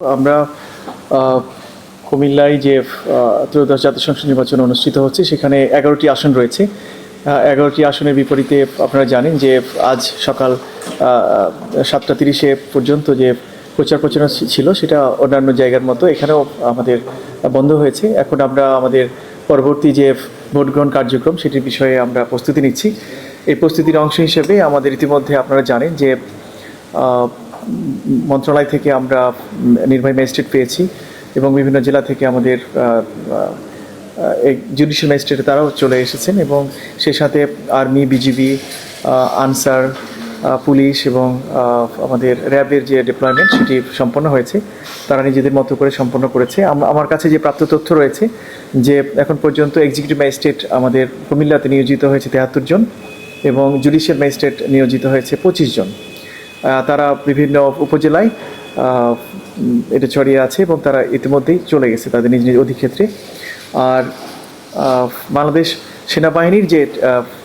আমরা কুমিল্লায় যে ত্রয়োদশ জাতীয় সংসদ নির্বাচন অনুষ্ঠিত হচ্ছে, সেখানে এগারোটি আসন রয়েছে। এগারোটি আসনের বিপরীতে আপনারা জানেন যে, আজ সকাল সাতটা তিরিশে পর্যন্ত যে প্রচার প্রচারণা ছিল, সেটা অন্যান্য জায়গার মতো এখানেও আমাদের বন্ধ হয়েছে। এখন আমরা আমাদের পরবর্তী যে ভোট গ্রহণ কার্যক্রম, সেটির বিষয়ে আমরা প্রস্তুতি নিচ্ছি। এই প্রস্তুতির অংশ হিসেবে আমাদের ইতিমধ্যে আপনারা জানেন যে মন্ত্রণালয় থেকে আমরা নির্বাহী ম্যাজিস্ট্রেট পেয়েছি এবং বিভিন্ন জেলা থেকে আমাদের জুডিশিয়াল ম্যাজিস্ট্রেট তারাও চলে এসেছেন এবং সেই সাথে আর্মি বিজিবি আনসার পুলিশ এবং আমাদের র্যাবের যে ডিপ্লয়মেন্ট সেটি সম্পন্ন হয়েছে। তারা নিজেদের মতো করে সম্পন্ন করেছে। আমার কাছে যে প্রাপ্ত তথ্য রয়েছে যে এখন পর্যন্ত এক্সিকিউটিভ ম্যাজিস্ট্রেট আমাদের কুমিল্লাতে নিয়োজিত হয়েছে তেহাত্তর জন এবং জুডিশিয়াল ম্যাজিস্ট্রেট নিয়োজিত হয়েছে পঁচিশ জন। তারা বিভিন্ন উপজেলায় এটা ছড়িয়ে আছে এবং তারা ইতিমধ্যেই চলে গেছে তাদের নিজ নিজ অধিক্ষেত্রে। আর বাংলাদেশ সেনাবাহিনীর যে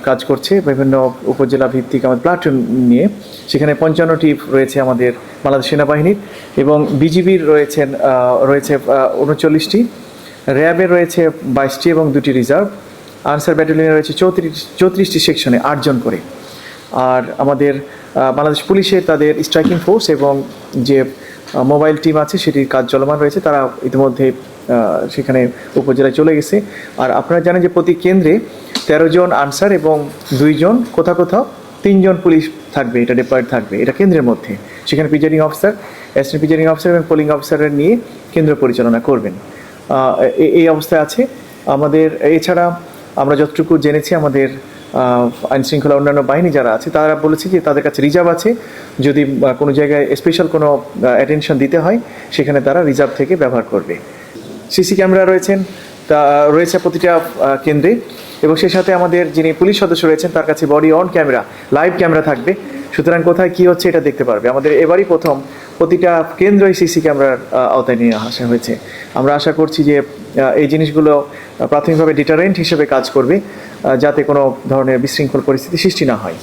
কাজ করছে, বিভিন্ন উপজেলা ভিত্তিক আমাদের প্লাটুন নিয়ে, সেখানে পঞ্চান্নটি রয়েছে আমাদের বাংলাদেশ সেনাবাহিনীর এবং বিজিবির রয়েছেন রয়েছে উনচল্লিশটি। র্যাবের রয়েছে বাইশটি এবং দুটি রিজার্ভ। আনসার ব্যাটালিয়নে রয়েছে চৌত্রিশ, চৌত্রিশটি সেকশনে আটজন করে। আর আমাদের বাংলাদেশ পুলিশের তাদের স্ট্রাইকিং ফোর্স এবং যে মোবাইল টিম আছে সেটির কাজ চলমান রয়েছে, তারা ইতিমধ্যে সেখানে উপজেলায় চলে গেছে। আর আপনারা জানেন যে প্রতি কেন্দ্রে তেরো জন আনসার এবং দুইজন কোথাও কোথাও তিনজন পুলিশ থাকবে, এটা ডিপ্লয়েড থাকবে, এটা কেন্দ্রের মধ্যে। সেখানে presiding officer assistant presiding officer এবং পোলিং অফিসারের নিয়ে কেন্দ্র পরিচালনা করবেন। এই অবস্থায় আছে। আমাদের, এছাড়া আমরা যতটুকু জেনেছি, আমাদের আইন শৃঙ্খলা অন্যান্য বাহিনী যারা আছে, তারা বলেছে যে তাদের কাছে রিজার্ভ আছে। যদি কোনো জায়গায় স্পেশাল কোনো অ্যাটেনশন দিতে হয়, সেখানে তারা রিজার্ভ থেকে ব্যবহার করবে। সিসি ক্যামেরা রয়েছেন, তা, রয়েছে প্রতিটা কেন্দ্রে। এবং সেই সাথে আমাদের যিনি পুলিশ সদস্য রয়েছেন, তার কাছে body on camera live camera থাকবে। সুতরাং কোথায় কি হচ্ছে এটা দেখতে পারবে। আমাদের এবারই প্রথম প্রতিটা কেন্দ্রই সিসি ক্যামেরার আওতায় নিয়ে আসা হয়েছে। আমরা আশা করছি যে এই জিনিসগুলো প্রাথমিকভাবে ডিটারেন্ট হিসেবে কাজ করবে যাতে কোনো ধরনের বিশৃঙ্খল পরিস্থিতি সৃষ্টি না হয়।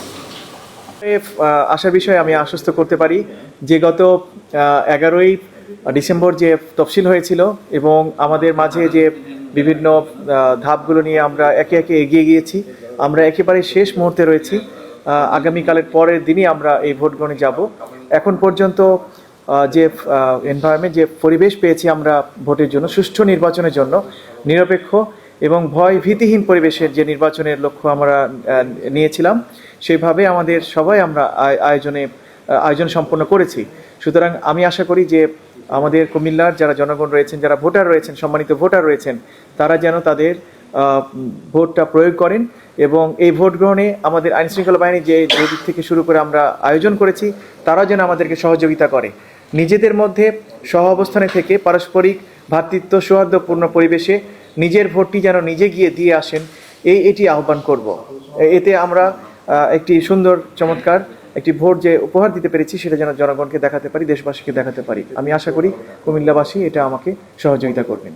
আশার বিষয়ে আমি আশ্বস্ত করতে পারি যে গত এগারোই ডিসেম্বর যে তফসিল হয়েছিল এবং আমাদের মাঝে যে বিভিন্ন ধাপগুলো নিয়ে আমরা একে একে এগিয়ে গিয়েছি, আমরা একেবারে শেষ মুহূর্তে রয়েছি। আগামীকালের পরের দিনই আমরা এই ভোট গ্রহণে যাব। এখন পর্যন্ত যে এনভায়রনমেন্ট যে পরিবেশ পেয়েছি আমরা ভোটের জন্য, সুষ্ঠু নির্বাচনের জন্য, নিরপেক্ষ এবং ভয় ভীতিহীন পরিবেশের যে নির্বাচনের লক্ষ্য আমরা নিয়েছিলাম সেইভাবে আমাদের সবাই আমরা আয়োজনে আয়োজন সম্পন্ন করেছি। সুতরাং আমি আশা করি যে আমাদের কুমিল্লার যারা জনগণ রয়েছেন, যারা ভোটার রয়েছেন, সম্মানিত ভোটার রয়েছেন, তারা যেন তাদের ভোটটা প্রয়োগ করেন এবং এই ভোট গ্রহণে আমাদের আইনশৃঙ্খলা বাহিনী যে দিক থেকে শুরু করে আমরা আয়োজন করেছি তারা যেন আমাদেরকে সহযোগিতা করে। নিজেদের মধ্যে সহ অবস্থানে থেকে পারস্পরিক ভ্রাতৃত্ব সৌহার্দ্যপূর্ণ পরিবেশে নিজের ভোটটি যেন নিজে গিয়ে দিয়ে আসেন, এই এটি আহ্বান করব। এতে আমরা একটি সুন্দর, চমৎকার একটি ভোট যে উপহার দিতে পেরেছি সেটা যেন জনগণকে দেখাতে পারি, দেশবাসীকে দেখাতে পারি। আমি আশা করি কুমিল্লাবাসী এটা আমাকে সহযোগিতা করবেন।